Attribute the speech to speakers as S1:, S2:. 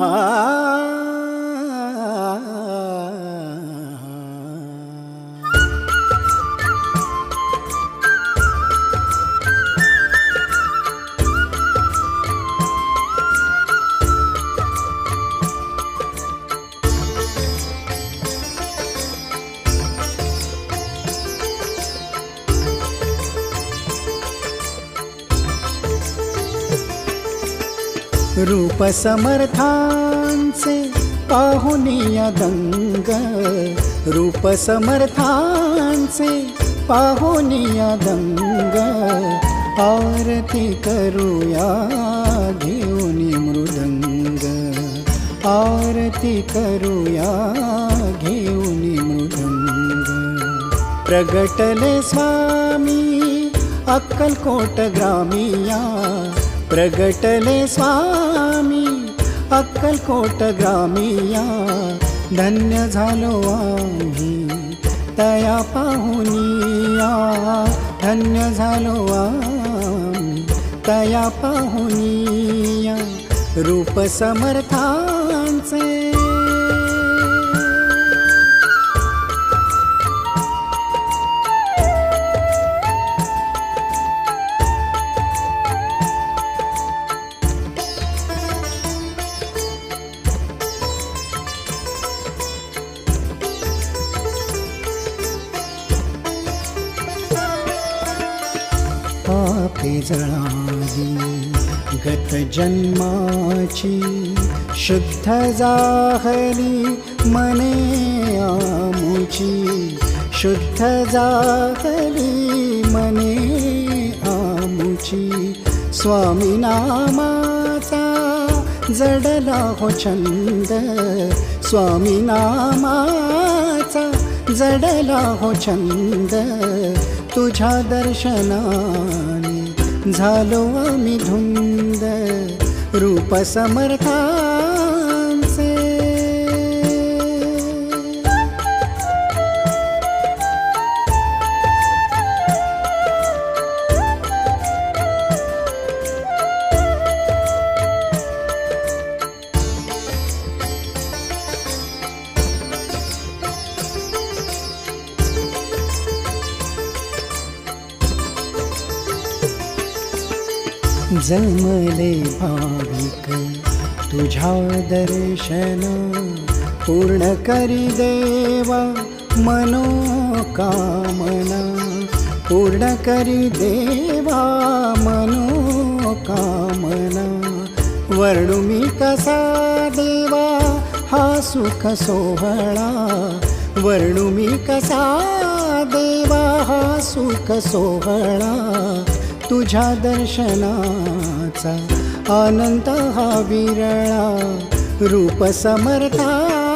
S1: Ah. रूप समर्थांचे पाहुनिया दंग. रूप समर्थांचे पाहुनिया दंग. आरती करूया घेऊन मृदंग. आरती करूया घेऊन मृदंग. प्रगटले स्वामी अक्कलकोट ग्रामिया. प्रगटले स्वामी अक्कलकोट ग्रामीया धन्य झालो आम्ही तया पाहुनिया धन्य झालो आम्ही तया पाहुनिया रूप समर्था पापे जळाली. गत जन्माची शुद्ध जाहली मने आमुची. शुद्ध जाहली मने आमुची. स्वामी नामाचा जडला हो छंद. स्वामी नामाचा जडला हो छंद. तुझ्या दर्शनाने झालो आम्ही धुंद रूप समर्था. जमले भाविक तुझ्या दर्शन पूर्ण करी देवा मनोकामना. पूर्ण करी देवा मनोकामना. वर्णू मी कसा देवा हा सुख सोहळा. वर्णू मी कसा देवा हा सुख सोहळा. तुझ्या दर्शनाचा आनंद हा विरळा रूप समर्था.